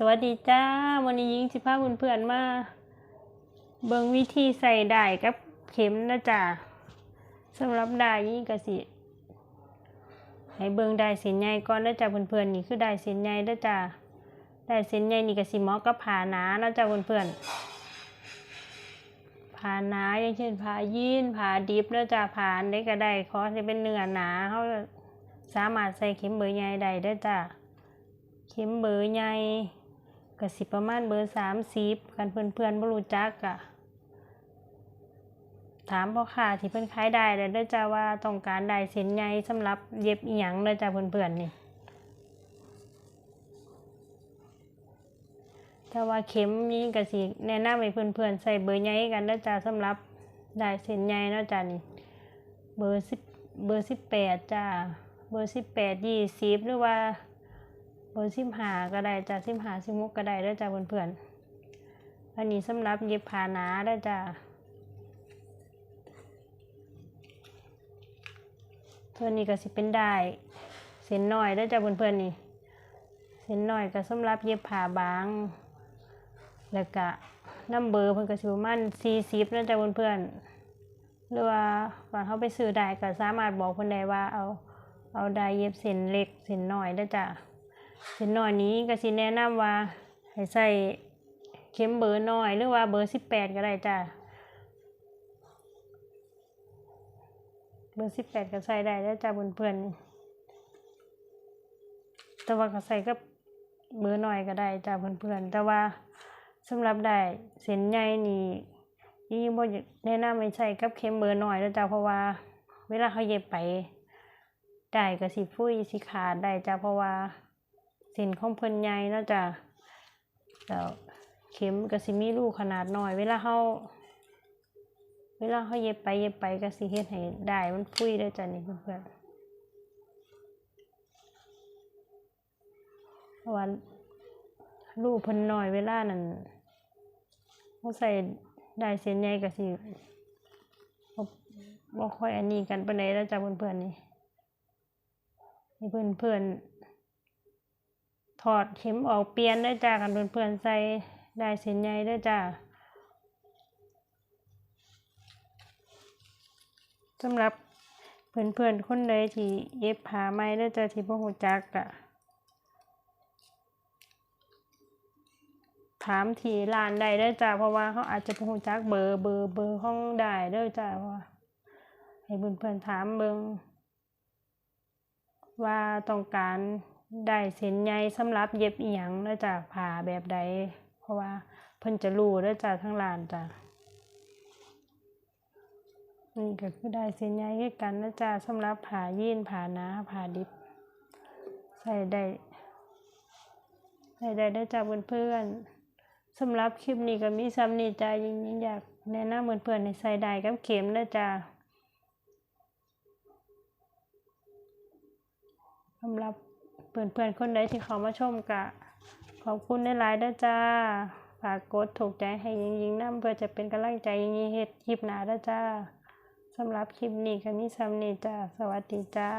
สวัสดีจ้าวันนี้ยิงสิพาเพื่อนๆมาเบิ่งวิธีใส่ได้กับเข็มนะจ๊ะสำหรับได้ยิ่งกะสิให้เบิ่งได้เส้นใหญ่ก่อนนะจ๊ะเพื่อนๆนี่คือได้เส้นใหญ่นะจ๊ะได้เส้นใหญ่นี่ก็สิเหมาะกับผ่าหนานะจ๊ะเพื่อนๆผ่าหนาอย่างเช่นผ่ายีนผ่าดิบนะจ๊ะผ่านใดก็ได้ขอให้เป็นเนื้อหนาเขาสามารถใส่เข็มเบอร์ใหญ่ได้เด้จ้ะเข็มเบอร์ใหญ่ ก็สิประมาณเบอร์สามสิบกันเพื่อนเพื่อนบ่รู้จักอะถามพ่อค้าที่เพิ่อนขายได้เด้อจ้าว่าต้องการได้เส้นใหญ่สำหรับเย็บอีหยังเด้อจ้าเพื่อนเพื่อนนี่แต่ว่าเข็มนี้ก็สิแนะนำให้เพื่อนเพื่อนใส่เบอร์ใหญ่กันด้อจ้าสำหรับได้เส้นใหญ่เนาะจ้านี่เบอร์สิบเบอร์สิบแปดจ้าเบอร์สิบแปดยี่สิบหรือว่า บอร์สิบหาก็ได้จ้ะสิบหาสิมุกก็ได้ได้จ้ะเพื่อนๆอันนี้สำหรับเย็บผ้าหนาได้จ้ะตัวนี้ก็สิเป็นได้เส้นน้อยได้จ้ะเพื่อนๆนี่เส้นน้อยก็สำหรับเย็บผ้าบาง แล้วก็น้ำเบอร์เพิ่นก็สิประมาณสี่สิบนะจ้ะเพื่อนๆหรือว่าก่อนเขาไปซื้อได้ก็สามารถบอกเพิ่นได้ว่าเอาเอาได้เย็บเส้นเล็กเส้นน้อยได้จ้ะ เส้นน้อยนี้ก็สิแนะนำว่าให้ใส่เข็มเบอร์น้อย หรือว่าเบอร์สิบแปดก็ได้จ้ะเบอร์สิบแปดก็ใส่ได้แล้วจ้ะเพื่อนๆแต่ว่าก็ใส่กับเบอร์น้อยก็ได้จ้ะเพื่อนๆแต่ว่าสำหรับได้เส้นใหญ่นี่ยิ่งบ่แนะนำให้ใส่กับเข็มเบอร์น้อยแล้วจ้ะเพราะว่า เวลาเขาเย็บไปได้ก็สิฟุ้ยสิขาดได้จ้ะเพราะว่า ส้นของเพิ่นใหญ่เนาะจ้ะแล้วเข็มก็สิมีรูขนาดน้อย เวลาเฮาเวลาเฮาเย็บไปเย็บไปก็สิเฮ็ดให้ได้มันฟุ้ยได้จ้ะนี่เพื่อนๆเพราะว่ารูเพิ่นน้อยเวลานั้นเฮาใส่ได้เส้นใหญ่ก็สิบ่ค่อยอันนี้กันปานใดแล้วจ้ะเพื่อนๆนี่ให้เพื่อนๆ ถอดเข็มออกเปลี่ยนได้จ้ากันเพื่อนๆใส่ได้เส้นใหญ่ได้จ้าสำหรับเพื่อนๆคนใดที่เย็บผ้าไหมได้จ้าที่พวกหูจักอะถามที่ร้านได้ได้จ้าเพราะว่าเขาอาจจะพวกหูจักเบอร์เบอร์เบอร์ห้องได้เด้จ้าเพราะว่าให้เพื่อนๆถามเบิงว่าต้องการ ได้เส้นใยสำหรับเย็บอีหยังแล้วจ้ะผ่าแบบใด เพราะว่าเพิ่นจะรู้แล้วจ้ะทั้งร้านจ้ะนี่ก็คือได้เส้นใยคือกันนะจ้ะสำหรับผ่ายีนผ่านาผ่าดิบ ใส่ได้ใส่ได้ได้จ้ะเพื่อนๆสำหรับคลิปนี้ก็มีซ้ำนี่จ้ะยิ่งอยากแนะนำเพื่อนๆให้ใส่ได้กับเข็มนะจ้ะสำหรับ เพื่อนๆคนใดที่เขามาชมกะ ขอบคุณในไลน์ด้วยจ้า ฝากกดถูกใจให้ยิงยิงๆน้ำเพื่อจะเป็นกำลังใจยิงยิงๆเฮ็ดคลิปหนาด้วยจ้าสำหรับคลิปนี้ก็มีซ้ำนี้จ้า สวัสดีจ้า